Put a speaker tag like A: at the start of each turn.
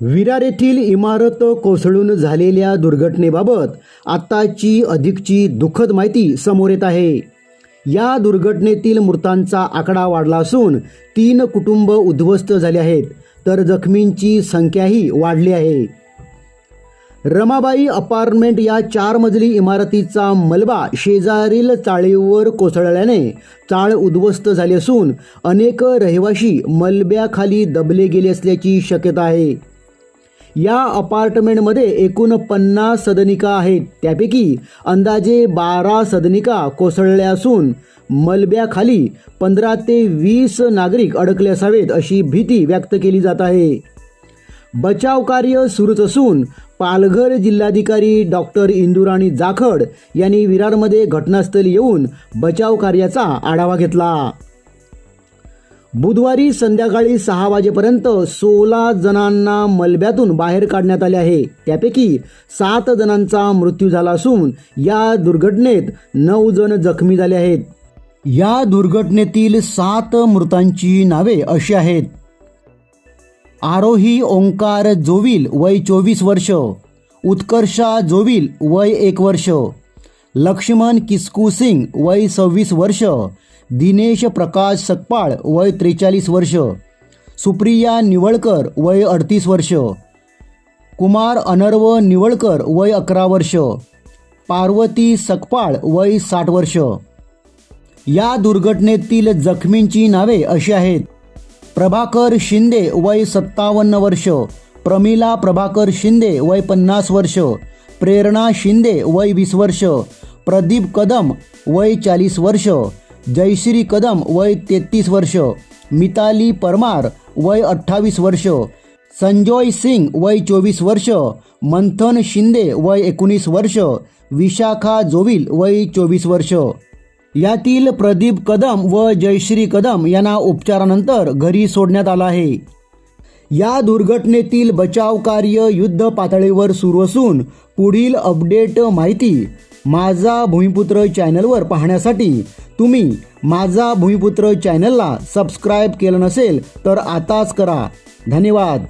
A: विरार येथील इमारत कोसळून झालेल्या दुर्घटनेबाबत आत्ताची अधिकची दुःखद माहिती समोर येत आहे. या दुर्घटनेतील मृतांचा आकडा वाढला असून तीन कुटुंब उद्ध्वस्त झाले आहेत तर जखमींची संख्याही वाढली आहे. रमाबाई अपार्टमेंट या चार मजली इमारतीचा मलबा शेजारील चाळीवर कोसळल्याने चाळ उद्ध्वस्त झाली असून अनेक रहिवाशी मलब्याखाली दबले गेले असल्याची शक्यता आहे. या अपार्टमेंटमध्ये एकूण पन्नास सदनिका आहेत. त्यापैकी अंदाजे बारा सदनिका कोसळल्या असून मलब्याखाली पंधरा ते वीस नागरिक अडकले असावेत अशी भीती व्यक्त केली जात आहे. बचाव कार्य सुरूच असून पालघर जिल्हाधिकारी डॉक्टर इंदुराणी जाखड यांनी विरारमध्ये घटनास्थळी येऊन बचाव कार्याचा आढावा घेतला. बुधवारी संध्याकाळी सहा वाजेपर्यंत सोळा जणांना मलब्यातून बाहेर काढण्यात आले आहे. त्यापैकी सात जणांचा मृत्यू झाला असून या दुर्घटनेत नऊ जण जखमी झाले आहेत. या दुर्घटनेतील सात मृतांची नावे अशी आहेत. आरोही ओंकार जोविल वय चोवीस वर्ष उत्कर्षा जोविल वय एक वर्ष लक्ष्मण किस्कू सिंग वय सव्वीस वर्ष दिनेश प्रकाश सकपाळ वय त्रेचाळीस वर्ष. सुप्रिया निवळकर वय अडतीस वर्ष. कुमार अनर्व निवळकर वय अकरा वर्ष. पार्वती सकपाळ वय साठ वर्ष. या दुर्घटनेतील जखमींची नावे अशी आहेत. प्रभाकर शिंदे वय सत्तावन्न वर्ष. प्रमिला प्रभाकर शिंदे वय पन्नास वर्ष. प्रेरणा शिंदे वय वीस वर्ष. प्रदीप कदम वय चाळीस वर्ष. जयश्री कदम वय तेहतीस वर्ष. मिताली परमार वय अठ्ठावीस वर्ष. संजोय सिंग वय चोवीस वर्ष. मंथन शिंदे वय एकोणीस वर्ष. विशाखा जोविल वय चोवीस वर्ष. यातील प्रदीप कदम व जयश्री कदम यांना उपचारानंतर घरी सोडण्यात आलं आहे. या दुर्घटनेतील बचाव कार्य युद्ध पातळीवर सुरू असून पुढील अपडेट माहिती माझा भूमिपुत्र चॅनलवर पाहण्यासाठी तुम्ही माझा भूमिपुत्र चॅनलला सबस्क्राईब केलं नसेल तर आताच करा. धन्यवाद.